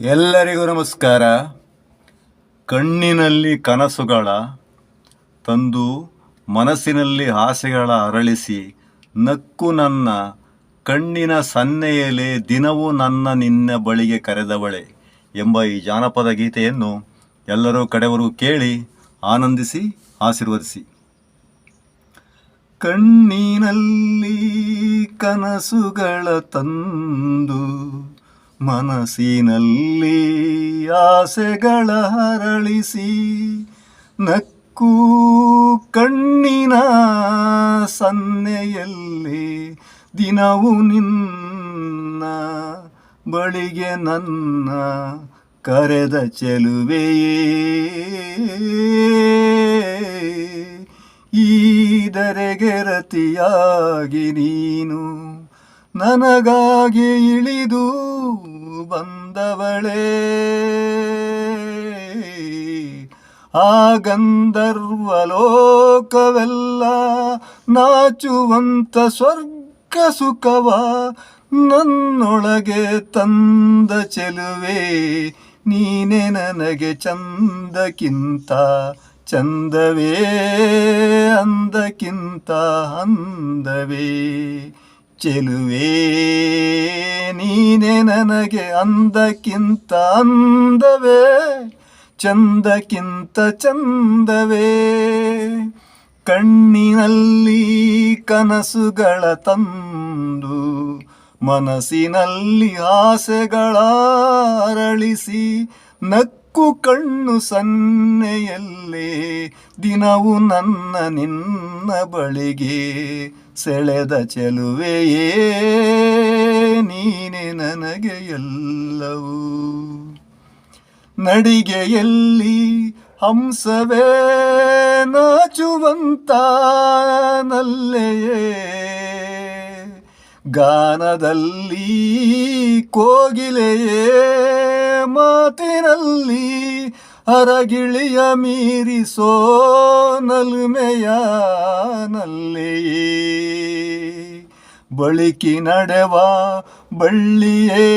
ಎಲ್ಲರಿಗೂ ನಮಸ್ಕಾರ. ಕಣ್ಣಿನಲ್ಲಿ ಕನಸುಗಳ ತಂದು ಮನಸ್ಸಿನಲ್ಲಿ ಆಸೆಗಳ ಅರಳಿಸಿ ನಕ್ಕು ನನ್ನ ಕಣ್ಣಿನ ಸನ್ನೆಯಲೆ ದಿನವೂ ನನ್ನ ನಿನ್ನ ಬಳಿಗೆ ಕರೆದವಳೆ ಎಂಬ ಈ ಜಾನಪದ ಗೀತೆಯನ್ನು ಎಲ್ಲರೂ ಕಡೆವರು ಕೇಳಿ ಆನಂದಿಸಿ, ಆಶೀರ್ವದಿಸಿ. ಕಣ್ಣಿನಲ್ಲಿ ಕನಸುಗಳ ತಂದು ಮನಸ್ಸಿನಲ್ಲಿ ಆಸೆಗಳ ಹರಳಿಸಿ ನಕ್ಕು ಕಣ್ಣಿನ ಸನ್ನೆಯಲ್ಲಿ ದಿನವು ನಿನ್ನ ಬಳಿಗೆ ನನ್ನ ಕರೆದ ಚೆಲುವೆಯೇ. ದರೆಗೆ ರತಿಯಾಗಿ ನೀನು ನನಗಾಗಿ ಇಳಿದು ಬಂದವಳೇ. ಆ ಗಂಧರ್ವ ಲೋಕವೆಲ್ಲ ನಾಚುವಂತ ಸ್ವರ್ಗ ಸುಖವ ನನ್ನೊಳಗೆ ತಂದ ಚೆಲುವೆ. ನೀನೆ ನನಗೆ ಚಂದಕ್ಕಿಂತ ಚಂದವೇ, ಅಂದಕ್ಕಿಂತ ಅಂದವೇ. ಚೆಲುವೆ, ನೀನೆ ನನಗೆ ಅಂದಕ್ಕಿಂತ ಅಂದವೇ, ಚಂದಕ್ಕಿಂತ ಚಂದವೇ. ಕಣ್ಣಿನಲ್ಲಿ ಕನಸುಗಳ ತಂದು, ಮನಸ್ಸಿನಲ್ಲಿ ಆಸೆಗಳ ಅರಳಿಸಿ ನಕ್ಕು ಕಣ್ಣು ಸನ್ನೆಯಲ್ಲೇ ದಿನವೂ ನನ್ನ ನಿನ್ನ ಬಳಿಗೆ ಸೆಳೆದ ಚೆಲುವೆಯೇ ನೀನೆ ನನಗೆ ಎಲ್ಲವೂ. ನಡಿಗೆಯಲ್ಲಿ ಹಂಸವೇ ನಾಚುವಂತಾನಲ್ಲೆಯೇ. ಗಾನದಲ್ಲಿ ಕೋಗಿಲೆಯೇ ಮಾತಿನಲ್ಲಿ ಅರಗಿಳಿಯ ಮೀರಿಸೋ ನಲ್ಮೆಯ ನಲ್ಲಿ. ಬಳಿಕಿ ನಡೆವ ಬಳ್ಳಿಯೇ,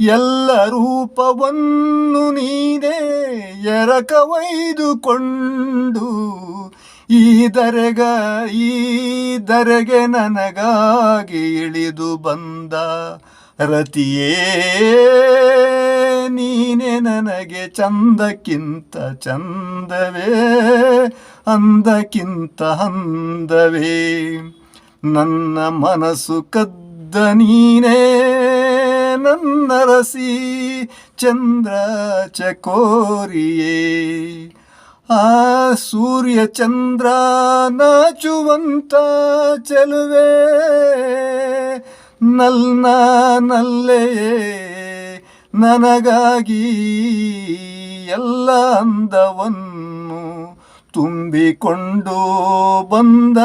ಎಲ್ಲ ರೂಪವನ್ನು ನೀನೇ ಎರಕವೈದುಕೊಂಡು, ಈ ದರೆಗ, ಈ ದರೆಗೆ ನನಗಾಗಿ ಇಳಿದು ಬಂದ ರತಿಯೇ. ನೀನೆ ನನಗೆ ಚಂದಕ್ಕಿಂತ ಚಂದವೇ, ಅಂದಕ್ಕಿಂತ ಅಂದವೇ. ನನ್ನ ಮನಸ್ಸು ಕದ್ದ ನೀನೇ, ನನ್ನ ರಸಿ ಚಂದ್ರ ಚಕೋರಿಯೇ. ಆ ಸೂರ್ಯ ಚಂದ್ರ ನಾಚುವಂತ ಚೆಲುವೆ, ನಲ್ನ ನಲ್ಲೆಯೇ. ನನಗಾಗಿ ಎಲ್ಲ ಅಂದವನ್ನು ತುಂಬಿಕೊಂಡು ಬಂದ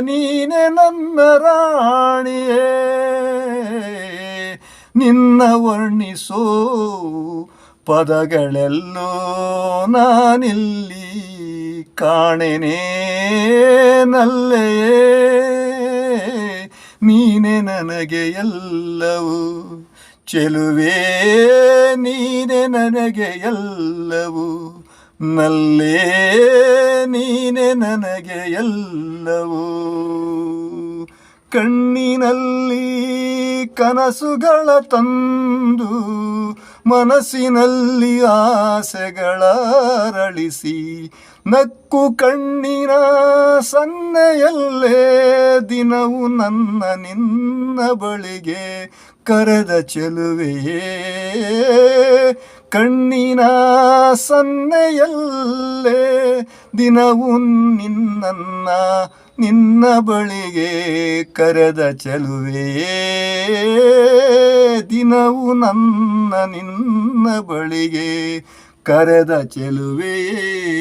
ನೀನೆ ನನ್ನ ರಾಣಿಯೇ. ನಿನ್ನ ವರ್ಣಿಸೋ ಪದಗಳೆಲ್ಲೋ ನಾನಿಲ್ಲಿ ಕಾಣೆನೇ ನಲ್ಲೆಯೇ. ನೀನೆ ನನಗೆ ಎಲ್ಲವೂ ಚೆಲುವೆ ನೀನೆ ನನಗೆ ಎಲ್ಲವೂ. ನಲ್ಲೇ ನೀನೆ ನನಗೆ ಎಲ್ಲವೂ. ಕಣ್ಣಿನಲ್ಲಿ ಕನಸುಗಳ ತಂದು ಮನಸ್ಸಿನಲ್ಲಿ ಆಸೆಗಳ ಅರಳಿಸಿ ನಕ್ಕು ಕಣ್ಣಿನ ಸನ್ನೆಯಲ್ಲೇ ದಿನವು ನನ್ನ ನಿನ್ನ ಬಳಿಗೆ ಕರೆದ ಚೆಲುವೆಯೇ. ಕಣ್ಣಿನ ಸನ್ನೆಯಲ್ಲೇ ದಿನವು ನಿನ್ನನ್ನ ನಿನ್ನ ಬಳಿಗೆ ಕರೆದ ಚೆಲುವೆಯೇ. ದಿನವು ನನ್ನ ನಿನ್ನ ಬಳಿಗೆ ಕರೆದ ಚೆಲುವೆಯೇ?